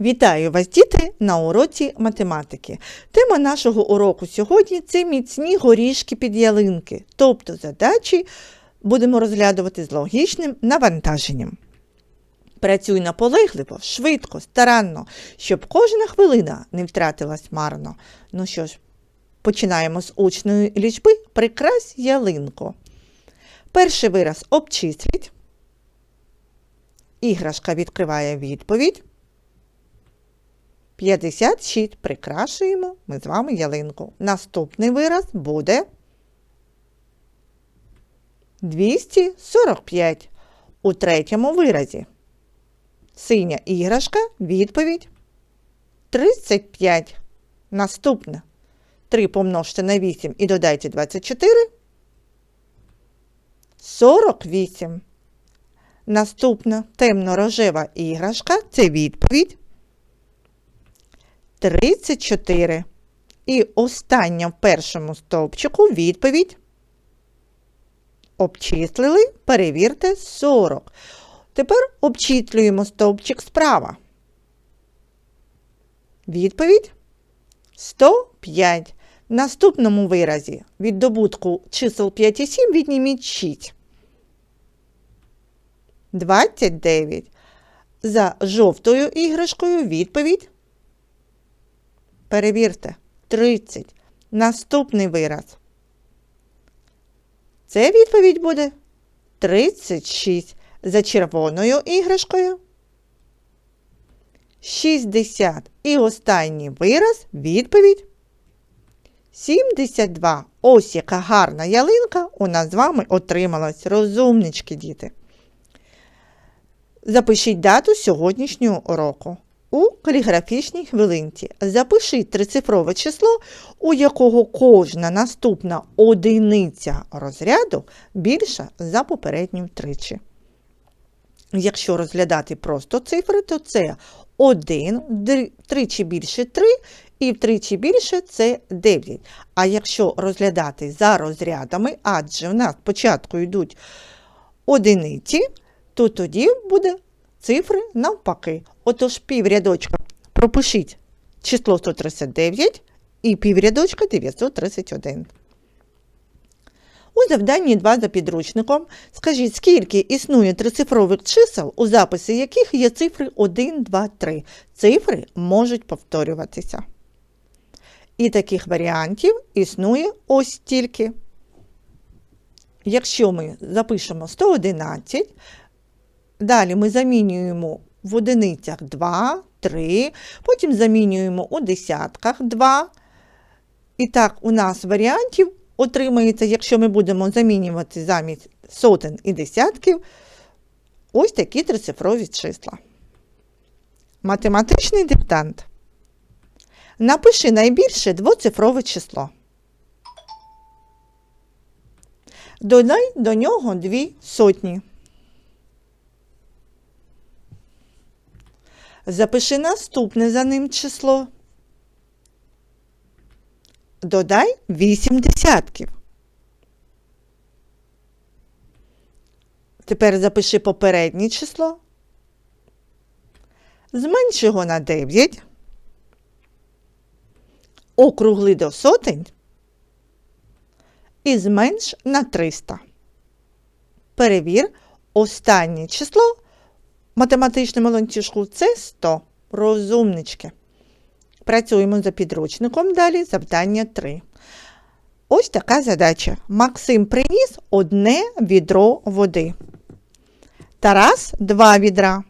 Вітаю вас, діти, на уроці математики. Тема нашого уроку сьогодні це міцні горішки під ялинки, тобто задачі будемо розглядувати з логічним навантаженням. Працюй наполегливо, швидко, старанно, щоб кожна хвилина не втратилась марно. Ну що ж, починаємо з учної лічби Прикрась ялинку. Перший вираз обчисліть. Іграшка відкриває відповідь. 56 прикрашуємо ми з вами ялинку. Наступний вираз буде 245 у третьому виразі. Синя іграшка, відповідь 35. Наступне 3 помножте на 8 і додайте 24. 48. Наступна темно-рожева іграшка це відповідь 34. І остання в першому стовпчику відповідь. Обчислили, перевірте 40. Тепер обчислюємо стовпчик справа. Відповідь 105. В наступному виразі від добутку чисел 5 і 7 відніміть 6. 29. За жовтою іграшкою відповідь. Перевірте. 30. Наступний вираз. Це відповідь буде 36. За червоною іграшкою. 60. І останній вираз відповідь. 72. Ось яка гарна ялинка у нас з вами отрималась. Розумнички, діти. Запишіть дату сьогоднішнього уроку. У каліграфічній хвилинці запишіть трицифрове число, у якого кожна наступна одиниця розряду більша за попередню втричі. Якщо розглядати просто цифри, то це 1, втричі більше 3 і втричі більше це 9. А якщо розглядати за розрядами, адже в нас спочатку йдуть одиниці, то тоді буде цифри навпаки. Отож піврядочка пропишіть число 139 і піврядочка 931. У завданні 2 за підручником скажіть, скільки існує трицифрових чисел, у записі яких є цифри 1, 2, 3. Цифри можуть повторюватися. І таких варіантів існує ось стільки. Якщо ми запишемо 111, далі ми замінюємо в одиницях 2, 3, потім замінюємо у десятках 2. І так, у нас варіантів отримається, якщо ми будемо замінювати замість сотень і десятків, ось такі трицифрові числа. Математичний диктант. Напиши найбільше двоцифрове число. Додай до нього дві сотні. Запиши наступне за ним число. Додай 8 десятків. Тепер запиши попереднє число. Зменш його на 9. Округли до сотень. І зменш на 300. Перевір останнє число математичному ланцюжку це 100. Розумнички. Працюємо за підручником далі, завдання 3. Ось така задача. Максим приніс одне відро води. Тарас два відра,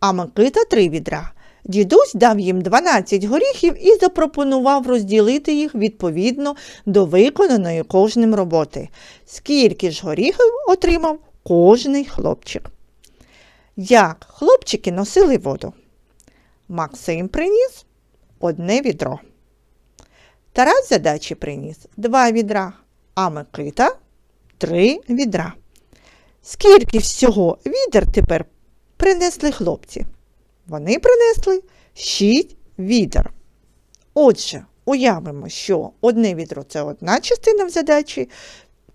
а Микита три відра. Дідусь дав їм 12 горіхів і запропонував розділити їх відповідно до виконаної кожним роботи. Скільки ж горіхів отримав кожний хлопчик? Як хлопчики носили воду? Максим приніс одне відро. Тарас задачі приніс два відра, а Микита три відра. Скільки всього відер тепер принесли хлопці? Вони принесли шість відер. Отже, уявимо, що одне відро це одна частина в задачі,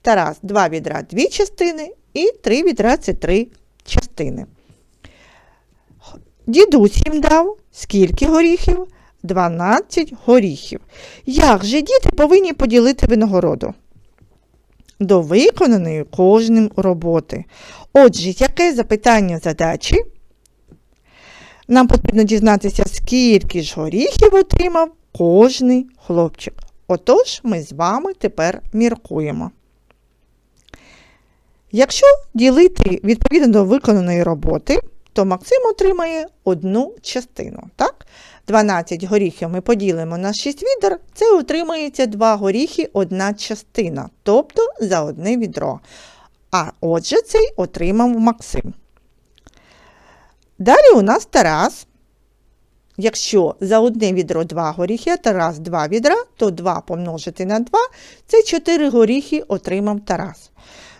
Тарас два відра дві частини, і три відра це три частини. Дідусь їм дав скільки горіхів? 12 горіхів. Як же діти повинні поділити винагороду? До виконаної кожним роботи. Отже, яке запитання задачі? Нам потрібно дізнатися, скільки ж горіхів отримав кожний хлопчик. Отож, ми з вами тепер міркуємо. Якщо ділити відповідно до виконаної роботи, то Максим отримає одну частину. Так? 12 горіхів ми поділимо на 6 відер, це отримається 2 горіхи, одна частина, тобто за одне відро. А отже, цей отримав Максим. Далі у нас Тарас. Якщо за одне відро 2 горіхи, а Тарас 2 відра, то 2 помножити на 2 це 4 горіхи отримав Тарас.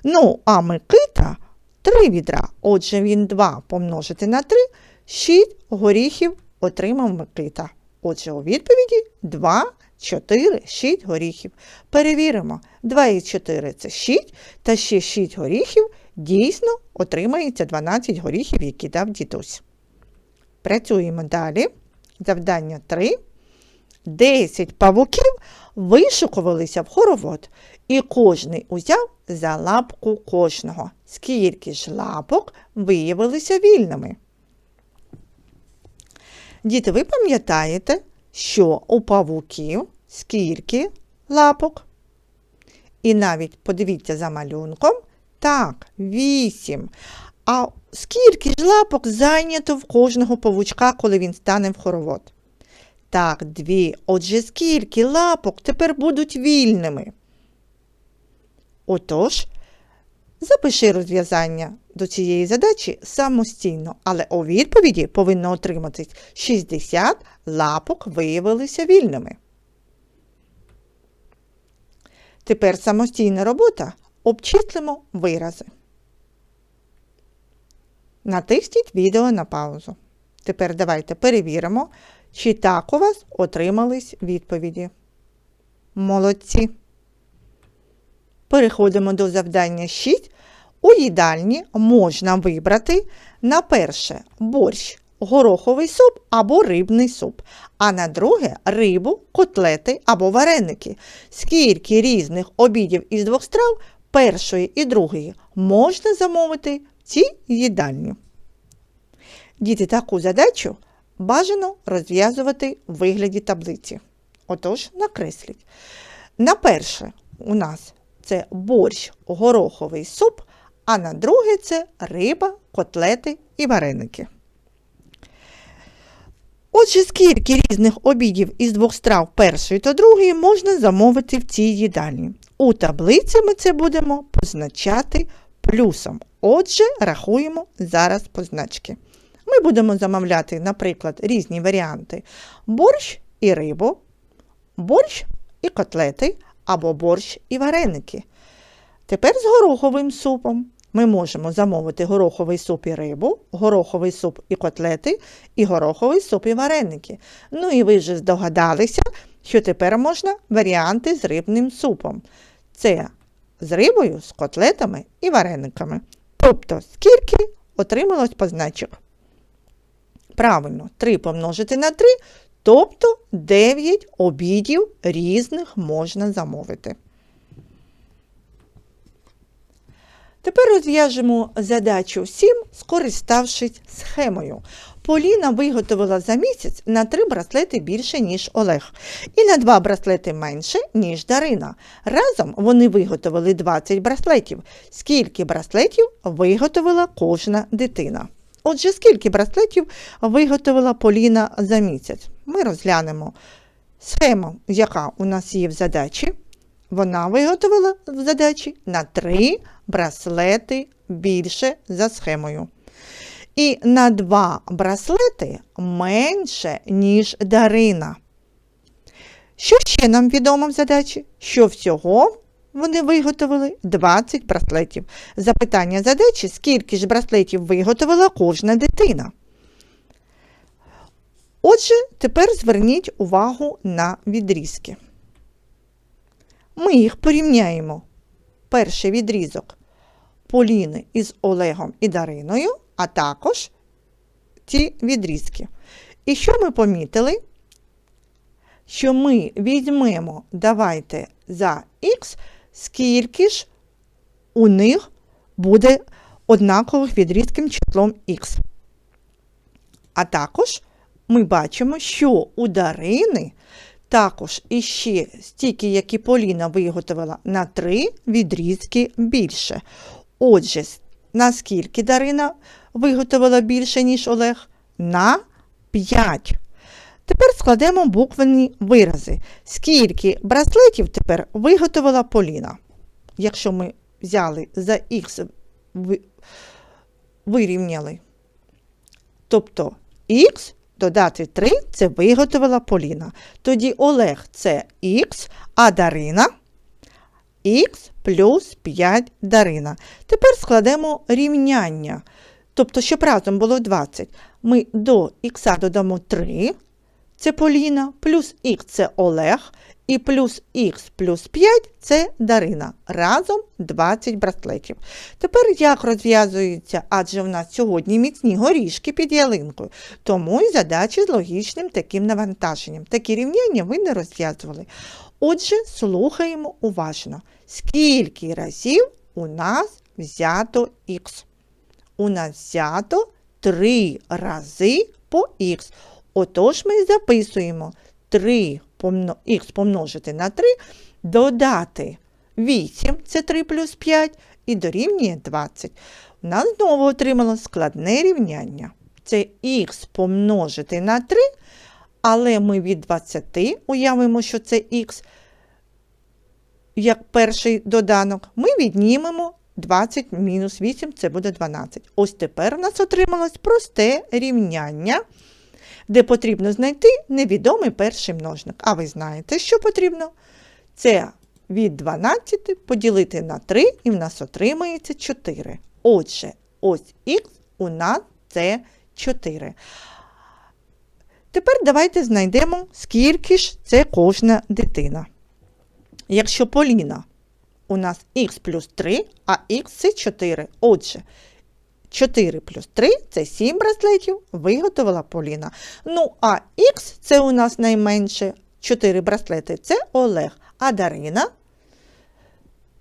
Ну, а Микита 3 відра. Отже, він 2 помножити на 3, 6 горіхів отримав Микита. Отже, у відповіді 2, 4, 6 горіхів. Перевіримо, 2 і 4 це 6, та ще 6 горіхів дійсно отримається 12 горіхів, які дав дідусь. Працюємо далі. Завдання 3. 10 павуків вишукувалися в хоровод, і кожний узяв за лапку кожного. Скільки ж лапок виявилися вільними? Діти, ви пам'ятаєте, що у павуків скільки лапок? І навіть подивіться за малюнком. Так, 8. А скільки ж лапок зайнято в кожного павучка, коли він стане в хоровод? Так, дві. Отже, скільки лапок тепер будуть вільними? Отож, запиши розв'язання до цієї задачі самостійно, але у відповіді повинно отриматись 60 лапок виявилися вільними. Тепер самостійна робота. Обчислимо вирази. Натисніть відео на паузу. Тепер давайте перевіримо, чи так у вас отримались відповіді. Молодці. Переходимо до завдання 6. У їдальні можна вибрати на перше борщ, гороховий суп або рибний суп, а на друге рибу, котлети або вареники. Скільки різних обідів із двох страв першої і другої можна замовити в цій їдальні. Діти таку задачу бажано розв'язувати в вигляді таблиці. Отож, накресліть. На перше у нас це борщ, гороховий суп, а на друге це риба, котлети і вареники. Отже, скільки різних обідів із двох страв першої та другої можна замовити в цій їдальні. У таблиці ми це будемо позначати плюсом. Отже, рахуємо зараз позначки. Ми будемо замовляти, наприклад, різні варіанти: борщ і рибу, борщ і котлети або борщ і вареники. Тепер з гороховим супом. Ми можемо замовити гороховий суп і рибу, гороховий суп і котлети, і гороховий суп і вареники. Ну і ви вже здогадалися, що тепер можна варіанти з рибним супом. Це з рибою, з котлетами і варениками. Тобто, скільки отрималось позначок? Правильно, 3 помножити на 3, тобто 9 обідів різних можна замовити. Тепер розв'яжемо задачу 7, скориставшись схемою. Поліна виготовила за місяць на 3 браслети більше, ніж Олег, і на 2 браслети менше, ніж Дарина. Разом вони виготовили 20 браслетів. Скільки браслетів виготовила кожна дитина? Отже, скільки браслетів виготовила Поліна за місяць? Ми розглянемо схему, яка у нас є в задачі. Вона виготовила в задачі на 3 браслети більше за схемою. І на 2 браслети менше, ніж Дарина. Що ще нам відомо в задачі? Що всього вони виготовили 20 браслетів. Запитання задачі, скільки ж браслетів виготовила кожна дитина. Отже, тепер зверніть увагу на відрізки. Ми їх порівняємо. Перший відрізок Поліни із Олегом і Дариною, а також ці відрізки. І що ми помітили? Що ми візьмемо, давайте за х, скільки ж у них буде однакових відрізків числом х. А також ми бачимо, що у Дарини також іще стільки, як і Поліна виготовила, на 3 відрізки більше. Отже, наскільки Дарина виготовила більше, ніж Олег? На 5. Тепер складемо буквені вирази. Скільки браслетів тепер виготовила Поліна? Якщо ми взяли за х, вирівняли. Тобто х додати 3 це виготовила Поліна. Тоді Олег це х, а Дарина х плюс 5 Дарина. Тепер складемо рівняння. Тобто, щоб разом було 20, ми до х додамо 3, це Поліна, плюс х це Олег, і плюс х плюс 5 це Дарина. Разом 20 браслетів. Тепер як розв'язується, адже в нас сьогодні міцні горішки під ялинкою, тому й задачі з логічним таким навантаженням. Такі рівняння ви не розв'язували. Отже, слухаємо уважно. Скільки разів у нас взято х? У нас взято 3 рази по х. Отож ми записуємо 3 помно... х помножити на 3, додати 8, це 3 плюс 5, і дорівнює 20. У нас знову отримало складне рівняння. Це х помножити на 3, але ми від 20 уявимо, що це х, як перший доданок, ми віднімемо 20 мінус 8, це буде 12. Ось тепер у нас отрималось просте рівняння, де потрібно знайти невідомий перший множник. А ви знаєте, що потрібно? Це від 12 поділити на 3, і в нас отримається 4. Отже, ось х у нас це 4. Тепер давайте знайдемо, скільки ж це кожна дитина. Якщо Поліна у нас х плюс 3, а х це 4. Отже, 4 плюс 3 це 7 браслетів, виготовила Поліна. Ну, а х це у нас найменше 4 браслети, це Олег. А Дарина,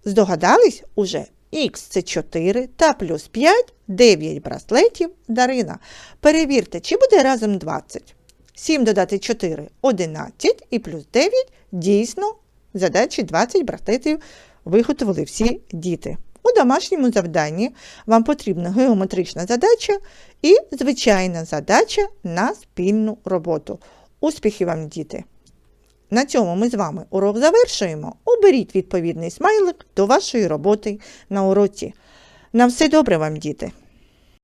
здогадались уже, х це 4 та плюс 5 9 браслетів Дарина. Перевірте, чи буде разом 20. 7 додати 4 11 і плюс 9 дійсно задачі 20 браслетів виготовили всі діти. У домашньому завданні вам потрібна геометрична задача і звичайна задача на спільну роботу. Успіхів вам, діти! На цьому ми з вами урок завершуємо. Оберіть відповідний смайлик до вашої роботи на уроці. На все добре вам, діти!